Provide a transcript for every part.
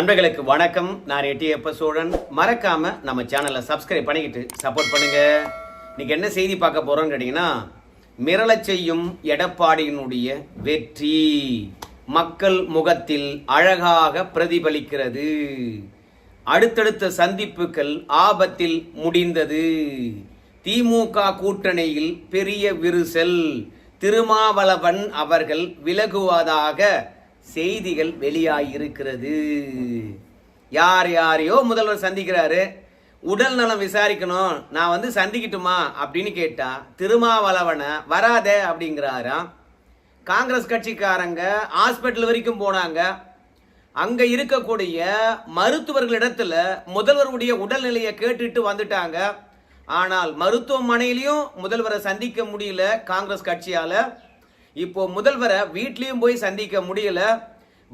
நண்பர்களுக்கு வணக்கம். நான் எட்டியப்ப சோழன். மறக்காம நம்ம சேனலை சப்ஸ்கிரைப் பண்ணிக்கிட்டு சப்போர்ட் பண்ணுங்க. இன்னைக்கு என்ன செய்தி பார்க்க போறோம்னு கேட்டீங்கன்னா மிரளச் செய்யும் எடப்பாடியினுடைய வெற்றி மக்கள் முகத்தில் அழகாக பிரதிபலிக்கிறது. அடுத்தடுத்த சந்திப்புகள் ஆபத்தில் முடிந்தது. திமுக கூட்டணியில் பெரிய விரிசல். திருமாவளவன் அவர்கள் விலகுவதாக செய்திகள் வெளியாகியிருக்கிறது யார் யாரையோ முதல்வர் சந்திக்கிறாரு. உடல் நலம் விசாரிக்கணும். நான் வந்து சந்திக்கட்டுமா? அப்படின்னு கேட்டா திருமாவளவனை வராதே அப்படிங்கிறாராம். காங்கிரஸ் கட்சிக்காரங்க ஹாஸ்பிட்டல் வரைக்கும் போனாங்க. அங்க இருக்கக்கூடிய மருத்துவர்களிடத்துல முதல்வருடைய உடல்நிலையை கேட்டுட்டு வந்துட்டாங்க. ஆனால் மருத்துவமனையிலையும் முதல்வரை சந்திக்க முடியல காங்கிரஸ் கட்சியால. இப்போ முதல்வரை வீட்லேயும் போய் சந்திக்க முடியல.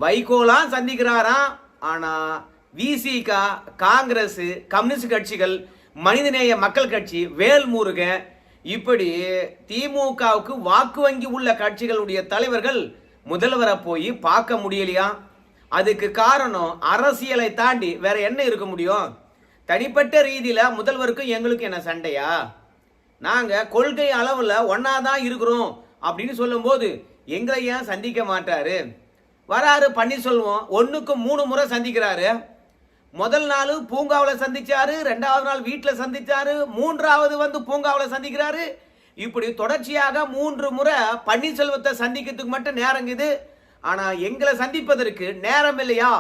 வைகோலாம் சந்திக்கிறாராம். ஆனா விசிகா காங்கிரஸ் கம்யூனிஸ்ட் கட்சிகள் மனிதநேய மக்கள் கட்சி வேல்முருகன் இப்படி திமுகவுக்கு வாக்கு வங்கி உள்ள கட்சிகளுடைய தலைவர்கள் முதல்வரை போய் பார்க்க முடியலையா? அதுக்கு காரணம் அரசியலை தாண்டி வேற என்ன இருக்க முடியும்? தனிப்பட்ட ரீதியில் முதல்வருக்கும் எங்களுக்கும் என்ன சண்டையா? நாங்கள் கொள்கை அளவில் ஒன்றா தான் இருக்கிறோம். அப்படின்னு சொல்லும்போது எங்களை ஏன் சந்திக்க மாட்டாரு? வராரு பன்னீர்செல்வம் ஒன்றுக்கு மூணு முறை சந்திக்கிறாரு. முதல் நாள் பூங்காவில் சந்திச்சாரு ரெண்டாவது நாள் வீட்டில் சந்திச்சாரு மூன்றாவது வந்து பூங்காவில் சந்திக்கிறாரு. இப்படி தொடர்ச்சியாக மூன்று முறை பன்னீர்செல்வத்தை சந்திக்கிறதுக்கு மட்டும் நேரம்ங்குது ஆனால் எங்களை சந்திப்பதற்கு நேரம் இல்லையா?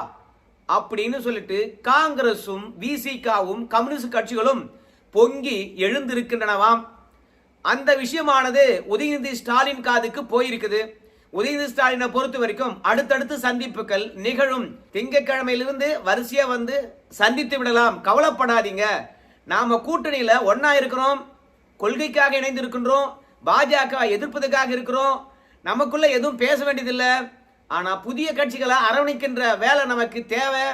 அப்படின்னு சொல்லிட்டு காங்கிரஸும் விசிகாவும் கம்யூனிஸ்ட் கட்சிகளும் பொங்கி எழுந்திருக்கின்றனவாம். அந்த விஷயமானது உதயநிதி ஸ்டாலின் காதுக்கு போயிருக்குது. உதயநிதி ஸ்டாலினை பொறுத்த வரைக்கும் அடுத்தடுத்து சந்திப்புகள் நிகழும். திங்கட்கிழமையிலிருந்து வரிசையா வந்து சந்தித்து விடலாம். கவலைப்படாதீங்க. நாம கூட்டணியில ஒன்னா இருக்கிறோம். கொள்கைக்காக இணைந்து இருக்கின்றோம் பாஜக எதிர்ப்பதற்காக இருக்கிறோம். நமக்குள்ள எதுவும் பேச வேண்டியதில்லை. ஆனா புதிய கட்சிகளை அரவணைக்கின்ற வேலை நமக்கு தேவை.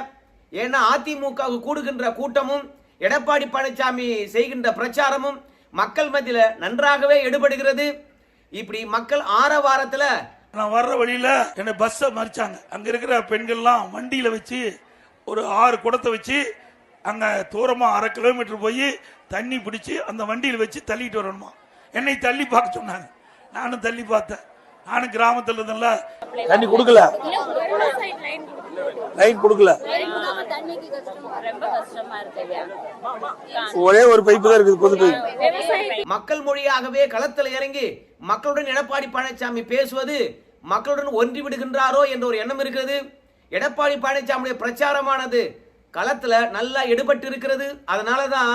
ஏன்னா அதிமுகவுக்கு கூடுகின்ற கூட்டமும் எடப்பாடி பழனிசாமி செய்கின்ற பிரச்சாரமும் மக்கள் மத்தியில் நன்றாகவே எடுபடுகிறது. இப்படி மக்கள் ஆரவாரத்துல நான் வர்ற வழியில் என்னை பஸ்ஸை மறிச்சாங்க. அங்கே இருக்கிற பெண்கள்லாம் வண்டியில் வச்சு ஒரு ஆறு குடத்தை வச்சு அங்கே தூரமாக அரை கிலோமீட்டர் போய் தண்ணி பிடிச்சி அந்த வண்டியில் வச்சு தள்ளிட்டு வரணுமா. என்னை தள்ளி பார்க்க சொன்னாங்க. நானும் தள்ளி பார்த்தேன். நானும் கிராமத்துல இருந்தேன்ல. தண்ணி கொடுக்கல. லைன் கொடுக்கல. தண்ணிக்கு கஷ்டமா ரொம்ப கஷ்டமா இருக்கு ஐயா ஒரே ஒரு பைப்பு தான் இருக்குது பொது பைப் மக்கள் மொழியாகவே களத்தில் இறங்கி மக்களுடன் எடப்பாடி பழனிசாமி பேசுவது மக்களுடன் ஒன்றி விடுகின்றாரோ என்ற ஒரு எண்ணம் இருக்கிறது. எடப்பாடி பழனிசாமியுடைய பிரச்சாரமானது களத்துல நல்லா எடுபட்டு இருக்கிறது அதனால தான்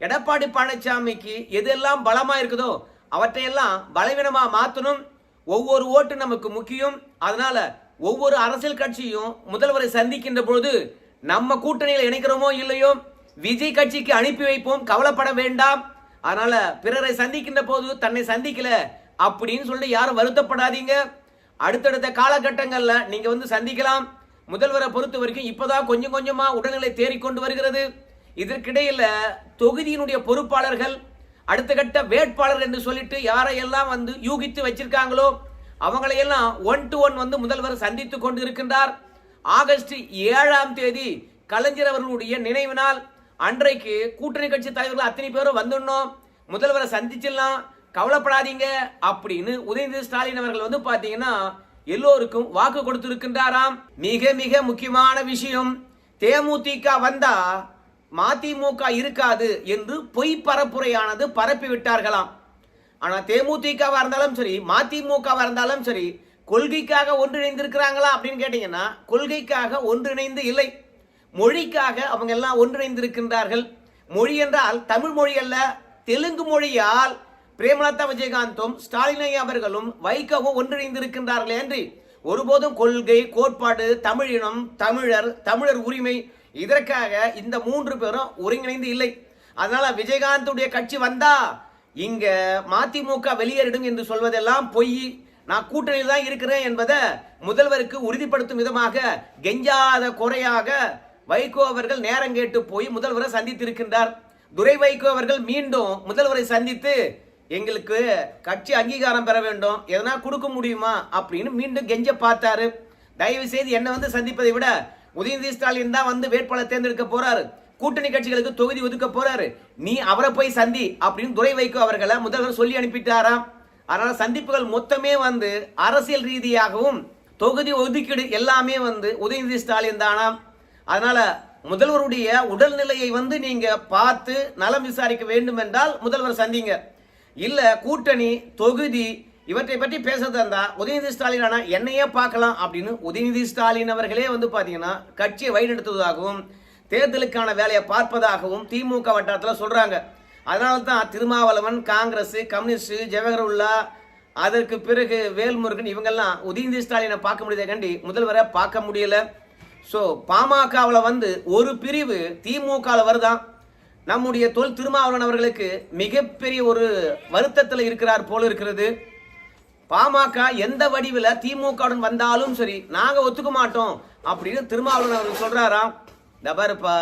எடப்பாடி பழனிசாமிக்கு எதெல்லாம் பலமா இருக்குதோ அவற்றையெல்லாம் பலவீனமா மாத்தணும். ஒவ்வொரு ஓட்டு நமக்கு முக்கியம். அதனால ஒவ்வொரு அரசியல் கட்சியும் முதல்வரை சந்திக்கின்ற பொழுது நம்ம கூட்டணியில் இணைக்கிறோமோ இல்லையோ விஜய் கட்சிக்கு அனுப்பி வைப்போம் கவலைப்பட வேண்டாம். அதனால பிறரை சந்திக்கின்ற போது தன்னை சந்திக்கல அப்படின்னு சொல்லிட்டு யாரும் வருத்தப்படாதீங்க. அடுத்தடுத்த காலகட்டங்களில் நீங்க வந்து சந்திக்கலாம். முதல்வரை பொறுத்த வரைக்கும் இப்போதான் கொஞ்சம் கொஞ்சமா உடல்நிலை தேறிக்கொண்டு வருகிறது. இதற்கிடையில் தொகுதியினுடைய பொறுப்பாளர்கள் அடுத்த கட்ட வேட்பாளர் என்று சொல்லிட்டு யாரையெல்லாம் வந்து யூகித்து வச்சிருக்காங்களோ அவங்களையெல்லாம் ஒன் டு ஒன் வந்து முதல்வர் சந்தித்து கொண்டு இருக்கின்றார் ஆகஸ்ட் ஏழாம் தேதி கலைஞர் அவர்களுடைய நினைவு நாள். அன்றைக்கு கூட்டணி கட்சி தலைவர்கள் அத்தனை பேரும் வந்துடணும். முதல்வரை சந்திச்சிடலாம். கவலைப்படாதீங்க அப்படின்னு உதயநிதி ஸ்டாலின் அவர்கள் வந்து பாத்தீங்கன்னா எல்லோருக்கும் வாக்கு கொடுத்திருக்கின்றாராம். மிக மிக முக்கியமான விஷயம் தேமுதிக வந்தா மதிமுக இருக்காது என்று பொய் பரப்புரையானது பரப்பி விட்டார்களாம். ஆனால் தேமுதிகவா இருந்தாலும் சரி மதிமுகவா இருந்தாலும் சரி கொள்கைக்காக ஒன்றிணைந்திருக்கிறாங்களா அப்படின்னு கேட்டீங்கன்னா கொள்கைக்காக ஒன்றிணைந்து இல்லை. மொழிக்காக அவங்க எல்லாம் ஒன்றிணைந்திருக்கின்றார்கள். மொழி என்றால் தமிழ் மொழி அல்ல தெலுங்கு மொழியால் பிரேமலதா விஜயகாந்தும் ஸ்டாலினை அவர்களும் வைகவும் ஒன்றிணைந்திருக்கின்றார்களே என்று ஒருபோதும் கொள்கை கோட்பாடு தமிழினம் தமிழர் தமிழர் உரிமை இதற்காக இந்த மூன்று பேரும் ஒருங்கிணைந்து இல்லை. அதனால விஜயகாந்துடைய கட்சி வந்தா இங்க மதிமுக வெளியேறிடும் என்று சொல்வதெல்லாம் பொய். நான் கூட்டணியில் தான் இருக்கிறேன் என்பதை முதல்வருக்கு உறுதிப்படுத்தும் விதமாக கெஞ்சாத குறையாக வைகோ அவர்கள் நேரம் கேட்டு போய் முதல்வரை சந்தித்திருக்கின்றார். துரை வைகோ அவர்கள் மீண்டும் முதல்வரை சந்தித்து எங்களுக்கு கட்சி அங்கீகாரம் பெற வேண்டும். எதனா கொடுக்க முடியுமா? அப்படின்னு மீண்டும் கெஞ்ச பார்த்தாரு. தயவு செய்து என்னை வந்து சந்திப்பதை விட உதயநிதி ஸ்டாலின் தான் வந்து வேட்பாளர் தேர்ந்தெடுக்க போறாரு. கூட்டணி கட்சிகளுக்கு தொகுதி ஒதுக்க போறாரு. நீ அவரை போய் சந்தி அப்படின்னு துறை வைகோ அவர்களை முதல்வர் சொல்லி அனுப்பிட்டாராம். அதனால சந்திப்புகள் மொத்தமே வந்து அரசியல் ரீதியாகவும் தொகுதி ஒதுக்கீடு எல்லாமே வந்து உதயநிதி ஸ்டாலின் தானாம். அதனால முதல்வருடைய உடல்நிலையை வந்து நீங்க பார்த்து நலம் விசாரிக்க வேண்டும் என்றால் முதல்வர் சந்திங்க. இல்ல கூட்டணி தொகுதி இவற்றை பற்றி பேசுறதா இருந்தா உதயநிதி ஸ்டாலின் ஆனா என்னையே பார்க்கலாம் அப்படின்னு உதயநிதி ஸ்டாலின் அவர்களே வந்து பாத்தீங்கன்னா கட்சியை வழிநடத்துவதாகவும் தேர்தலுக்கான வேலையை பார்ப்பதாகவும் திமுக வட்டாரத்தில் சொல்றாங்க. அதனால தான் திருமாவளவன் காங்கிரஸ் கம்யூனிஸ்ட் ஜவஹர்லா அதற்கு பிறகு வேல்முருகன் இவங்கெல்லாம் உதயநிதி ஸ்டாலினை பார்க்க முடியாத கண்டி முதல்வரை பார்க்க முடியல. ஸோ பாமகவில் வந்து ஒரு பிரிவு திமுகவில் வருதான் நம்முடைய தொல் திருமாவளவன் அவர்களுக்கு மிகப்பெரிய ஒரு வருத்தத்தில் இருக்கிறார் போல இருக்கிறது. பாமக எந்த வடிவில் திமுகவுடன் வந்தாலும் சரி நாங்கள் ஒத்துக்க மாட்டோம் அப்படின்னு திருமாவளவன் அவர்கள் சொல்றாராம். இந்த பாருப்பா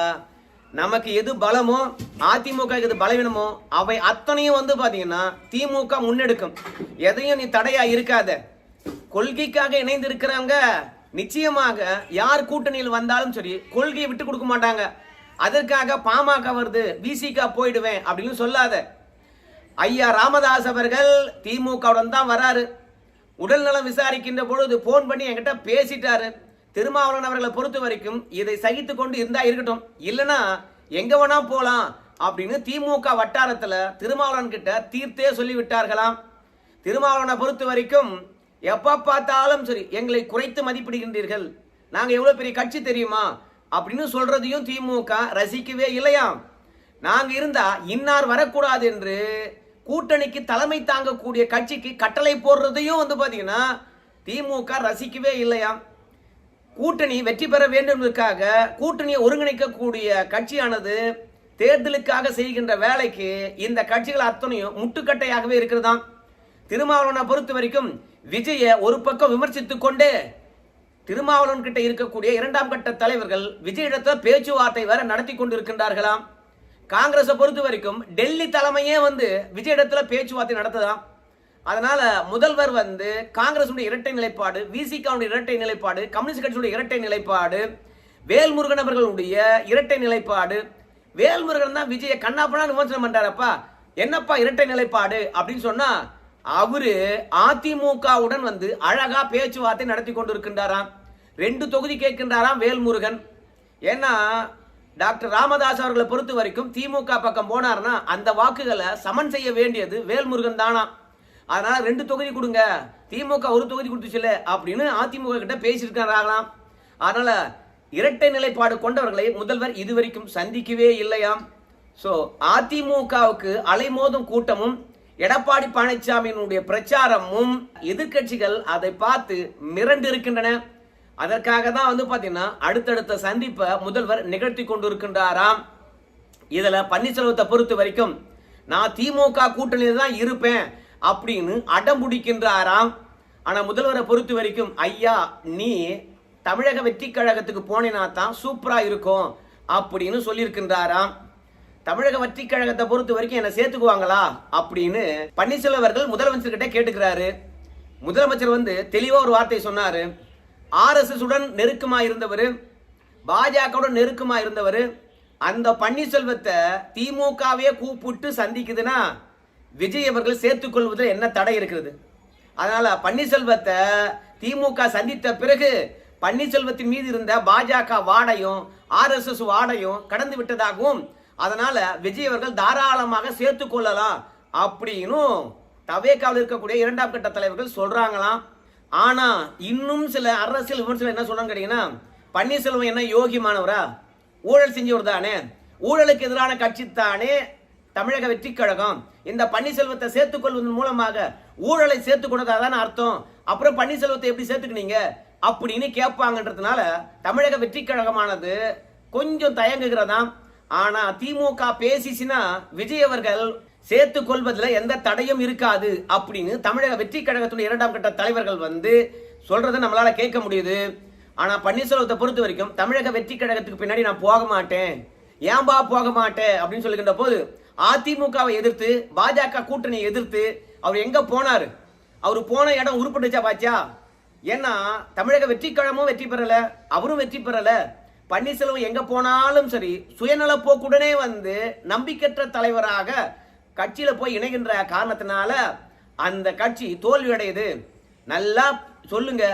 நமக்கு எது பலமோ அதிமுக எது பலவீனமோ அவை அத்தனையும் வந்து பார்த்தீங்கன்னா திமுக முன்னெடுக்கும். எதையும் நீ தடையா இருக்காத. கொள்கைக்காக இணைந்து இருக்கிறாங்க நிச்சயமாக யார் கூட்டணியில் வந்தாலும் சரி கொள்கையை விட்டு கொடுக்க மாட்டாங்க. அதற்காக பாமக வருது பிசிகா போயிடுவேன் அப்படின்னு சொல்லாத. ஐயா ராமதாஸ் அவர்கள் திமுகவுடன் தான் வராரு. உடல்நலம் விசாரிக்கின்ற பொழுது போன் பண்ணி என்கிட்ட பேசிட்டாரு. திருமாவளவன் அவர்களை பொறுத்த வரைக்கும் இதை சகித்து கொண்டு இருந்தா இருக்கட்டும். இல்லைன்னா எங்க வேணா போலாம் அப்படின்னு திமுக வட்டாரத்துல திருமாவளவன் கிட்ட தீர்த்தே சொல்லி விட்டார்களாம் திருமாவளவனை பொறுத்த வரைக்கும் எப்ப பார்த்தாலும் சரி எங்களை குறைத்து மதிப்பிடுகின்றீர்கள். நாங்க எவ்வளவு பெரிய கட்சி தெரியுமா? அப்படின்னு சொல்றதையும் திமுக ரசிக்கவே இல்லையாம். நாங்க இருந்தா இன்னார் வரக்கூடாது என்று கூட்டணிக்கு தலைமை தாங்கக்கூடிய கட்சிக்கு கட்டளை போடுறதையும் வந்து பார்த்தீங்கன்னா திமுக ரசிக்கவே இல்லையாம் கூட்டணி வெற்றி பெற வேண்டும் என்பதற்காக கூட்டணியை ஒருங்கிணைக்கக்கூடிய கட்சியானது தேர்தலுக்காக செய்கின்ற வேலைக்கு இந்த கட்சிகள் அத்தனையும் முட்டுக்கட்டையாகவே இருக்கிறதாம் திருமாவளவனை பொறுத்த வரைக்கும் விஜய ஒரு பக்கம் விமர்சித்து கொண்டு திருமாவளவன் கிட்ட இருக்கக்கூடிய இரண்டாம் கட்ட தலைவர்கள் விஜயிடத்தில் பேச்சுவார்த்தை வேற நடத்தி கொண்டிருக்கின்றார்களாம். காங்கிரஸை பொறுத்த வரைக்கும் டெல்லி தலைமையே வந்து விஜய் இடத்துல பேச்சுவார்த்தை நடத்துதான். அதனால முதல்வர் வந்து காங்கிரஸுடைய இரட்டை நிலைப்பாடு விசிகாவுடைய இரட்டை நிலைப்பாடு கம்யூனிஸ்ட் கட்சியுடைய இரட்டை நிலைப்பாடு வேல்முருகன் அவர்களுடைய இரட்டை நிலைப்பாடு. வேல்முருகன் தான் விஜய கண்ணாப்பனா விமர்சனம் பண்றாரப்பா. என்னப்பா இரட்டை நிலைப்பாடு அப்படின்னு சொன்னா அவரு அதிமுகவுடன் வந்து அழகா பேச்சுவார்த்தை நடத்தி கொண்டிருக்கின்றாராம். ரெண்டு தொகுதி கேட்கின்றாராம் வேல்முருகன். ஏன்னா டாக்டர் ராமதாஸ் அவர்களை பொறுத்த வரைக்கும் திமுக பக்கம் போனார்னா அந்த வாக்குகளை சமன் செய்ய வேண்டியது வேல்முருகன் தானா? அதனால ரெண்டு தொகுதி கொடுங்க. திமுக ஒரு தொகுதி கொடுத்துச்சுல அப்படின்னு அதிமுக கிட்ட பேசியிருக்கிறாங்களாம் அதனால இரட்டை நிலைப்பாடு கொண்டவர்களை முதல்வர் இதுவரைக்கும் சந்திக்கவே இல்லையாம். ஸோ அதிமுகவுக்கு அலைமோதும் கூட்டமும் எடப்பாடி பழனிசாமியினுடைய பிரச்சாரமும் எதிர்க்கட்சிகள் அதை பார்த்து மிரண்டு இருக்கின்றன அதற்காக தான் வந்து பார்த்தீங்கன்னா அடுத்தடுத்த சந்திப்பை முதல்வர் நிகழ்த்தி கொண்டிருக்கின்றாராம். இதுல பன்னீர்செல்வத்தை பொறுத்த வரைக்கும் நான் திமுக கூட்டணியில் தான் இருப்பேன் அப்படின்னு அடம் பிடிக்கின்றாராம். ஆனா முதல்வரை பொறுத்த வரைக்கும் ஐயா நீ தமிழக வெற்றி கழகத்துக்கு போனேனா தான் சூப்பரா இருக்கும் அப்படின்னு சொல்லியிருக்கின்றாராம். தமிழக வெற்றி கழகத்தை பொறுத்த வரைக்கும் என்ன சேர்த்துக்குவாங்களா அப்படின்னு பன்னீர்செல்வம் அவர்கள் முதலமைச்சர் கேட்டுக்கிறாரு. முதலமைச்சர் வந்து தெளிவா ஒரு வார்த்தை சொன்னாரு. ஆர்எஸ்எஸ் உடன் நெருக்கமா இருந்தவர் பாஜகவுடன் நெருக்கமா இருந்தவர் அந்த பன்னீர்செல்வத்தை திமுகவே கூப்பிட்டு சந்திக்குதுன்னா விஜய் அவர்கள் சேர்த்துக்கொள்வதில் என்ன தடை இருக்கிறது? அதனால பன்னீர்செல்வத்தை திமுக சந்தித்த பிறகு பன்னீர்செல்வத்தின் மீது இருந்த பாஜக வாடையும் ஆர்எஸ்எஸ் வாடையும் கடந்து விட்டதாகவும் அதனால விஜய் அவர்கள் தாராளமாக சேர்த்து கொள்ளலாம் அப்படின்னும் தவேக்காவில் இருக்கக்கூடிய இரண்டாம் கட்ட தலைவர்கள் சொல்றாங்களாம். ஆனா இன்னும் சில அரசியல் விமர்சனம் என்ன சொல்றாங்க கேட்டீங்கன்னா பன்னீர்செல்வம் என்ன யோகிமானவரா ஊழல் செஞ்சவர் தானே. ஊழலுக்கு எதிரான கட்சி தானே தமிழக வெற்றி கழகம். இந்த பன்னீர்செல்வத்தை சேர்த்துக்கொள்வதன் மூலமாக ஊழலை சேர்த்துக் கொண்டதாதான அர்த்தம். அப்புறம் பன்னீர்செல்வத்தை எப்படி சேர்த்துக்கினீங்க அப்படின்னு கேட்பாங்கன்றதுனால தமிழக வெற்றி கழகமானது கொஞ்சம் தயங்குகிறதாம். ஆனா திமுக பேசிச்சுன்னா விஜய் அவர்கள் சேர்த்துக் கொள்வதில் எந்த தடையும் இருக்காது அப்படின்னு தமிழக வெற்றி கழகத்துடைய இரண்டாம் கட்ட தலைவர்கள் வந்து சொல்றதை நம்மளால கேட்க முடியுது. ஆனால் பன்னீர்செல்வத்தை பொறுத்த வரைக்கும் தமிழக வெற்றி கழகத்துக்கு பின்னாடி நான் போக மாட்டேன். ஏன்பா போக மாட்டேன்? அப்படின்னு சொல்லுகின்ற போது அதிமுகவை எதிர்த்து பாஜக கூட்டணியை எதிர்த்து அவர் எங்க போனார்? அவர் போன இடம் உருப்பட்டுச்சா பாச்சா ஏன்னா தமிழக வெற்றி கழகமும் வெற்றி பெறல அவரும் வெற்றி பெறல. பன்னீர்செல்வம் எங்க போனாலும் சரி சுயநல போக்குடனே வந்து நம்பிக்கற்ற தலைவராக கட்சியில் போய் இணைகின்ற காரணத்தினால அந்த கட்சி தோல்வி அடையுது நல்லா சொல்லுங்க.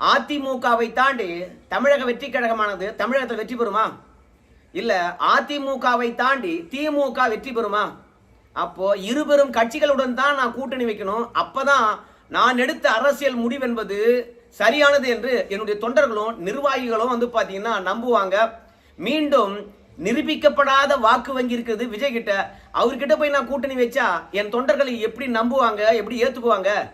அதிமுகவை தாண்டி தமிழக வெற்றி கழகமானது தமிழகத்தில் வெற்றி பெறுமா? இல்ல அதிமுகவை தாண்டி திமுக வெற்றி பெறுமா? அப்போ இருபெரும் கட்சிகளுடன் தான் நான் கூட்டணி வைக்கணும். அப்பதான் நான் எடுத்த அரசியல் முடிவு என்பது சரியானது என்று என்னுடைய தொண்டர்களும் நிர்வாகிகளும் வந்து பாத்தீங்கன்னா நம்புவாங்க. மீண்டும் நிரூபிக்கப்படாத வாக்கு வங்கி இருக்கிறது விஜய் கிட்ட அவர்கிட்ட போய் நான் கூட்டணி வச்சா என் தொண்டர்களை எப்படி நம்புவாங்க? எப்படி ஏத்துக்குவாங்க?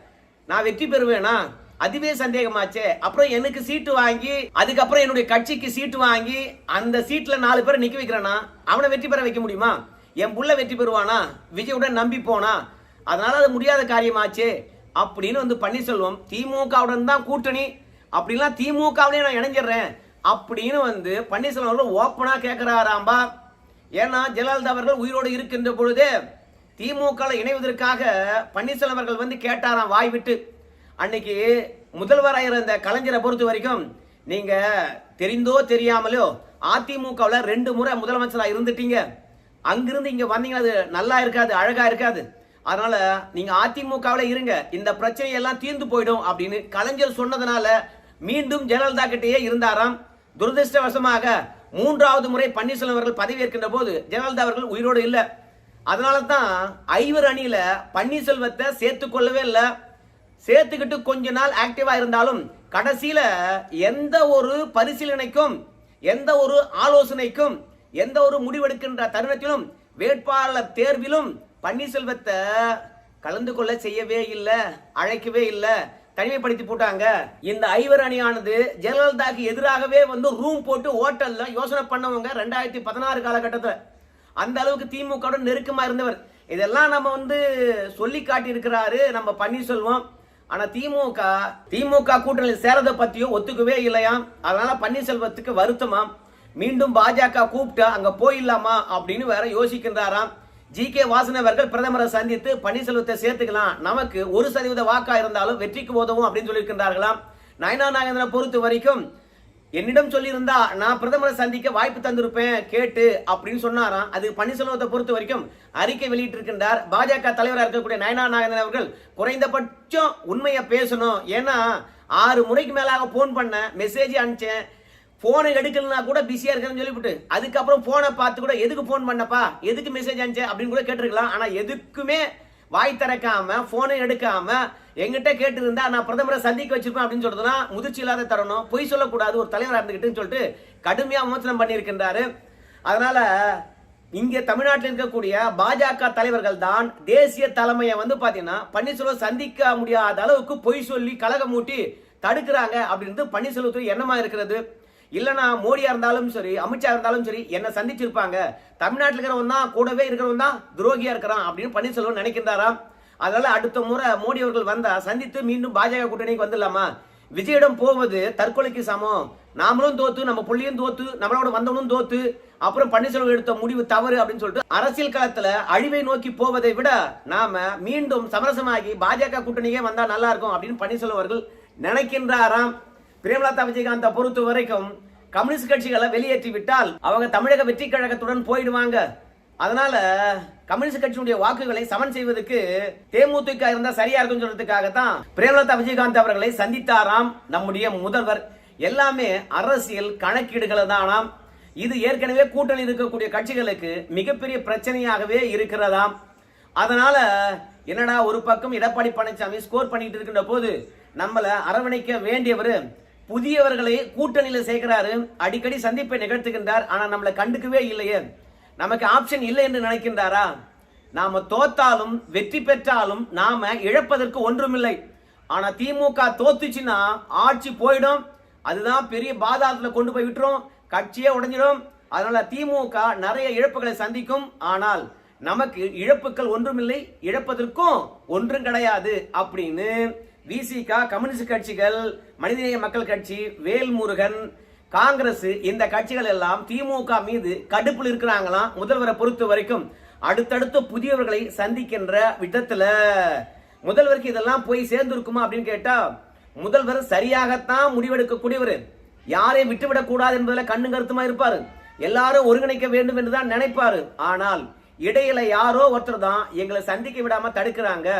நான் வெற்றி பெறுவேனா? அதுவே சந்தேகமாச்சே. அப்புறம் எனக்கு சீட்டு வாங்கி அதுக்கப்புறம் என்னுடைய கட்சிக்கு சீட்டு வாங்கி அந்த சீட்ல நாலு பேரை நிக்க வைக்கிறேன்னா அவனை வெற்றி பெற வைக்க முடியுமா? என் புள்ள வெற்றி பெறுவானா? விஜயுடன் நம்பி போனா? அதனால அது முடியாத காரியமாச்சே. அப்படின்னு வந்து பன்னீர்செல்வம் திமுகவுடன் தான் கூட்டணி. அப்படிலாம் திமுகவிலே நான் இணைஞ்சிடுறேன். அப்படின்னு வந்து பன்னீர்செல்வம் அவர்கள் ஓப்பனாக கேட்குறாராம்பா ஏன்னா ஜெயலலிதா அவர்கள் உயிரோடு இருக்கின்ற பொழுதே திமுக இணைவதற்காக பன்னீர்செல்வம் அவர்கள் வந்து கேட்டாராம் வாய் விட்டு அன்னைக்கு முதல்வராக இருந்த கலைஞரை பொறுத்த வரைக்கும் நீங்க தெரிந்தோ தெரியாமலோ அதிமுகவில் ரெண்டு முறை முதலமைச்சராக இருந்துட்டீங்க. அங்கிருந்து இங்க வந்தீங்கன்னா அது நல்லா இருக்காது அழகா இருக்காது. அதனால நீங்க அதிமுகவில் இருங்க இந்த பிரச்சனையெல்லாம் தீர்ந்து போயிடும் அப்படின்னு கலைஞர் சொன்னதுனால மீண்டும் ஜெயலலிதா கிட்டேயே இருந்தாராம். துரதிருஷ்டவசமாக மூன்றாவது முறை பன்னீர்செல்வம் அவர்கள் பதவியேற்கின்ற போது ஜெயலலிதா அவர்கள் உயிரோடு இல்லை. அதனால தான் ஐவர் அணியில பன்னீர்செல்வத்தை சேர்த்து கொள்ளவே இல்லை. சேர்த்துக்கிட்டு கொஞ்ச நாள் ஆக்டிவா இருந்தாலும் கடைசியில எந்த ஒரு பரிசீலனைக்கும் எந்த ஒரு ஆலோசனைக்கும் எந்த ஒரு முடிவெடுக்கின்ற தருணத்திலும் வேட்பாளர் தேர்விலும் பன்னீர்செல்வத்தை கலந்து கொள்ள செய்யவே இல்லை அழைக்கவே இல்லை. தனிமைப்படுத்தி போட்டாங்க. இந்த ஐவர் அணியானது ஜெயலலிதாக்கு எதிராகவே வந்து ரூம் போட்டு ஹோட்டல்ல யோசனை பண்ணவங்க ரெண்டாயிரத்தி பதினாறு காலகட்டத்தில். அந்த அளவுக்கு திமுக நெருக்கமா இருந்தவர். இதெல்லாம் நம்ம வந்து சொல்லி காட்டியிருக்கிறாரு நம்ம பன்னீர்செல்வம். ஆனா திமுக திமுக கூட்டணியில் சேரதை பத்தியும் ஒத்துக்கவே இல்லையாம் அதனால பன்னீர்செல்வத்துக்கு வருத்தமாம். மீண்டும் பாஜக கூப்பிட்டா அங்க போயிடலாமா அப்படின்னு வேற யோசிக்கின்றாராம். ஜி கே வாசன் அவர்கள் பிரதமரை சந்தித்து பன்னீர்செல்வத்தை சேர்த்துக்கலாம். நமக்கு ஒரு சதவீத வாக்கா இருந்தாலும் வெற்றிக்கு உதவும் அப்படின்னு சொல்லியிருக்கின்றார்களாம். நயனா நாகேந்திரனை பொறுத்த வரைக்கும் என்னிடம் சொல்லியிருந்தா நான் பிரதமரை சந்திக்க வாய்ப்பு தந்திருப்பேன் கேட்டு அப்படின்னு சொன்னாராம். அது பன்னீர்செல்வத்தை பொறுத்த வரைக்கும் அறிக்கை வெளியிட்டிருக்கின்றார். பாஜக தலைவராக இருக்கக்கூடிய நயனா நாகேந்திரன் அவர்கள் குறைந்தபட்சம் உண்மையை பேசணும். ஏன்னா ஆறு முறைக்கு மேலாக போன் பண்ண மெசேஜ் அனுப்பிச்சேன். போனை எடுக்கலனா கூட பிஸியா இருக்கேன்னு சொல்லிவிட்டு அதுக்கப்புறம் போனை பார்த்து கூட எதுக்கு போன் பண்ணப்பா? எதுக்கு மெசேஜ் அனுப்பிச்சேன் அப்படின்னு கூட கேட்டிருக்கலாம். ஆனா எதுக்குமே வாய் திறக்காம போனை எடுக்காம எங்கிட்ட கேட்டு இருந்தா நான் பிரதமரை சந்திக்க வச்சிருப்பேன் அப்படின்னு சொல்றதுனா முதிர்ச்சி இல்லாத தரணும். பொய் சொல்லக்கூடாது ஒரு தலைவராக இருந்துகிட்டுன்னு சொல்லிட்டு கடுமையா விமர்சனம் பண்ணியிருக்கின்றாரு. அதனால இங்கே தமிழ்நாட்டில் இருக்கக்கூடிய பாஜக தலைவர்கள் தான் தேசிய தலைமையை வந்து பார்த்தீங்கன்னா பன்னீர்செல்வம் சந்திக்க முடியாத அளவுக்கு பொய் சொல்லி கலகம் மூட்டி தடுக்கிறாங்க அப்படின்றது பன்னீர்செல்வத்துறை எண்ணமா இருக்கிறது. இல்லைனா மோடியா இருந்தாலும் சரி அமித்ஷா இருந்தாலும் சரி என்ன சந்திச்சிருப்பாங்க. தமிழ்நாட்டில் இருக்கிறவன் தான் கூடவே இருக்கிறவன் தான் துரோகியா இருக்கிறான் அப்படின்னு பன்னீர்செல்வம் நினைக்கின்றாராம் அதனால அடுத்த முறை மோடி அவர்கள் வந்தா சந்தித்து மீண்டும் பாஜக கூட்டணிக்கு வந்துடலாமா? விஜயிடம் போவது தற்கொலைக்கு சமம். நாமளும் தோத்து நம்ம புள்ளியும் தோத்து நம்மளோட வந்தவனும் தோத்து அப்புறம் பன்னீர்செல்வம் எடுத்த முடிவு தவறு அப்படின்னு சொல்லிட்டு அரசியல் களத்துல அழிவை நோக்கி போவதை விட நாம மீண்டும் சமரசமாகி பாஜக கூட்டணியே வந்தா நல்லா இருக்கும் அப்படின்னு பன்னீர்செல்வம் அவர்கள் நினைக்கின்றாராம். பிரேமலதா விஜயகாந்த பொறுத்த வரைக்கும் கம்யூனிஸ்ட் கட்சிகளை வெளியேற்றி விட்டால் அவங்க தமிழக வெற்றி கழகத்துடன் போயிடுவாங்க. அதனால கம்யூனிஸ்ட் கட்சியுடைய வாக்குகளை சமன் செய்வதற்கு தேமுதிக இருந்தா சரியா இருக்கும் சொல்றதுக்காக தான் பிரேமலதா விஜயகாந்த் அவர்களை சந்தித்தாராம் நம்முடைய முதல்வர். எல்லாமே அரசியல் கணக்கீடுகளை தானாம். இது ஏற்கனவே கூட்டணி இருக்கக்கூடிய கட்சிகளுக்கு மிகப்பெரிய பிரச்சனையாகவே இருக்கிறதாம். அதனால என்னடா ஒரு பக்கம் எடப்பாடி பழனிசாமி ஸ்கோர் பண்ணிட்டு இருக்கின்ற போது நம்மளை அரவணைக்க வேண்டியவர் புதியவர்களை கூட்டணியில் சேர்க்கிறாரு. அடிக்கடி சந்திப்பை நிகழ்த்துகின்றார். ஆனால் நம்மளை கண்டுக்கவே இல்லையே. நமக்கு ஆப்ஷன் இல்லை என்று நினைக்கின்றாரா? நாம தோத்தாலும் வெற்றி பெற்றாலும் நாம இழப்பதற்கு ஒன்றுமில்லை. ஆனா திமுக தோத்துச்சுன்னா ஆட்சி போயிடும். அதுதான் பெரிய பாதாளத்துல கொண்டு போய் விட்டுரும். கட்சியே உடைஞ்சிடும். அதனால திமுக நிறைய இழப்புகளை சந்திக்கும். ஆனால் நமக்கு இழப்புகள் ஒன்றுமில்லை. இழப்பதற்கும் ஒன்றும் கிடையாது அப்படின்னு விசிகா கம்யூனிஸ்ட் கட்சிகள் மனிதநேய மக்கள் கட்சி வேல்முருகன் காங்கிரஸ் இந்த கட்சிகள் எல்லாம் திமுக மீது கடுப்பில் இருக்கிறாங்களாம் முதல்வரை பொறுத்த வரைக்கும். அடுத்தடுத்து புதியவர்களை சந்திக்கின்ற விதத்துல. முதல்வருக்கு இதெல்லாம் போய் சேர்ந்திருக்குமா அப்படின்னு கேட்டா முதல்வர் சரியாகத்தான் முடிவெடுக்கக்கூடியவர். யாரையும் விட்டுவிடக் கூடாது என்பதில் கண்ணு கருத்துமா இருப்பாரு. எல்லாரும் ஒருங்கிணைக்க வேண்டும் என்று தான் நினைப்பாரு. ஆனால் இடையில யாரோ ஒருத்தர் தான் எங்களை சந்திக்க விடாம தடுக்கிறாங்க.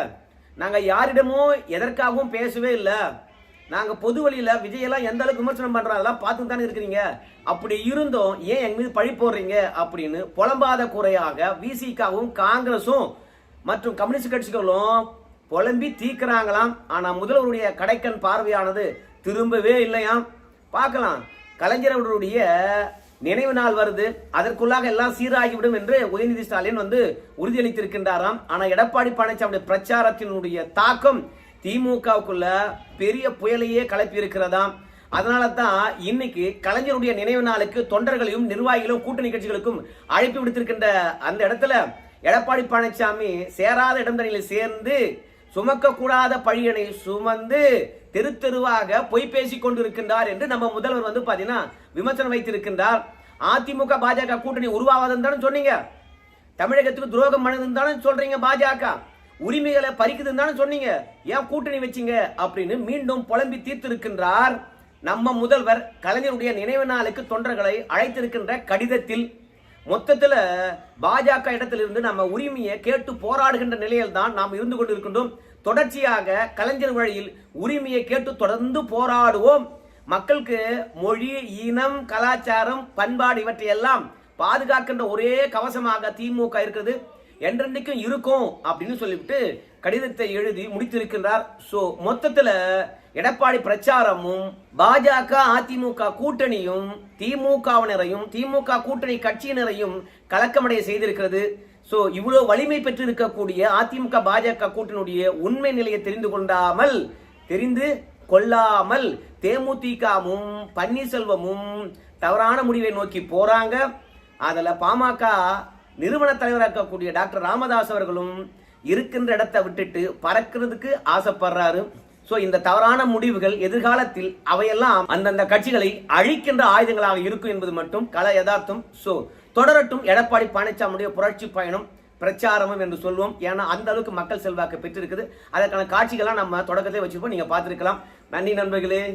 நாங்கள் யாரிடமும் எதற்காகவும் பேசவே இல்லை. நாங்கள் பொது வழியில் விஜயெல்லாம் எந்த அளவுக்கு விமர்சனம் பண்ணுறோம் அதெல்லாம் பார்த்து தானே இருக்கிறீங்க. அப்படி இருந்தும் ஏன் எங்க மீது பழி போடுறீங்க அப்படின்னு புலம்பாத குறையாக விசிகாவும் காங்கிரஸும் மற்றும் கம்யூனிஸ்ட் கட்சிகளும் புலம்பி தீக்கிறாங்களாம். ஆனால் முதல்வருடைய கடைக்கண் பார்வையானது திரும்பவே இல்லையாம். பார்க்கலாம். கலைஞரவருடைய நினைவு நாள் வருது. அதற்குள்ளாக எல்லாம் சீராகிவிடும் என்று உதயநிதி ஸ்டாலின் வந்து உறுதியளித்திருக்கின்றாராம். ஆனா எடப்பாடி பழனிசாமி பிரச்சாரத்தினுடைய தாக்கம் திமுகவுக்குள்ள பெரிய புயலையே கலப்பி இருக்கிறதாம் அதனால தான் இன்னைக்கு கலைஞருடைய நினைவு நாளுக்கு தொண்டர்களையும் நிர்வாகிகளும் கூட்டணி கட்சிகளுக்கும் அழைப்பு விடுத்திருக்கின்ற அந்த இடத்துல எடப்பாடி பழனிசாமி சேராத இடந்தனில் சேர்ந்து சுமக்க கூடாத பழியனை சுமந்து தெரு தெருவாக பொய் பேசி கொண்டிருக்கின்றார் என்று நம்ம முதல்வர் வந்து பாத்தீங்கன்னா விமர்சனம் வைத்திருக்கின்றார். அதிமுக பாஜக கூட்டணி உருவாவதுன்னு தானே சொன்னீங்க. தமிழகத்துக்கு துரோகம் பண்ணதுன்னு தானே சொல்றீங்க பாஜக. உரிமைகளை பறிக்குதுன்னு தானே சொன்னீங்க. ஏன் கூட்டணி வச்சீங்க? அப்படின்னு மீண்டும் புலம்பி தீர்த்திருக்கின்றார் நம்ம முதல்வர் கலைஞருடைய நினைவு நாளுக்கு தொண்டர்களை அழைத்திருக்கின்ற கடிதத்தில் மொத்தத்தில் பாஜக இடத்திலிருந்து நம்ம உரிமையை கேட்டு போராடுகின்ற நிலையில் தான் நாம் இருந்து கொண்டிருக்கின்றோம். தொடர்ச்சியாக கலைஞர் வழியில் உரிமையை கேட்டு தொடர்ந்து போராடுவோம். மக்களுக்கு மொழி இனம் கலாச்சாரம் பண்பாடு இவற்றையெல்லாம் பாதுகாக்கின்ற ஒரே கவசமாக திமுக இருக்கிறது. என்றென்றைக்கும் இருக்கும் அப்படின்னு சொல்லிவிட்டு கடிதத்தை எழுதி முடித்திருக்கின்றார். ஸோ மொத்தத்தில் எடப்பாடி பிரச்சாரமும் பாஜக அதிமுக கூட்டணியும் திமுகவினரையும் திமுக கூட்டணி கட்சியினரையும் கலக்கமடைய செய்திருக்கிறது. ஸோ இவ்வளோ வலிமை பெற்றிருக்கக்கூடிய அதிமுக பாஜக கூட்டணியுடைய உண்மை நிலையை தெரிந்து கொண்டாமல் தெரிந்து கொள்ளாமல் தேமுதிகவும் பன்னீர்செல்வமும் தவறான முடிவை நோக்கி போறாங்க. அதில் பாமக நிறுவன தலைவராக இருக்கக்கூடிய டாக்டர் ராமதாஸ் அவர்களும் இருக்கின்ற இடத்தை விட்டுட்டு பறக்கிறதுக்கு ஆசைப்படுறாரு. ஸோ இந்த தவறான முடிவுகள் எதிர்காலத்தில் அவையெல்லாம் அந்தந்த கட்சிகளை அழிக்கின்ற ஆயுதங்களாக இருக்கும் என்பது மட்டும் கல யதார்த்தம். ஸோ தொடரட்டும் எடப்பாடி பழனிசாமியுடைய புரட்சி பயணம் பிரச்சாரமும் என்று சொல்லுவோம் ஏன்னா அந்த அளவுக்கு மக்கள் செல்வாக்கு பெற்றிருக்குது. அதற்கான காட்சிகள்லாம் நம்ம தொடக்கத்தை வச்சிருப்போம். நீங்கள் பார்த்துருக்கலாம். நன்றி நண்பர்களே.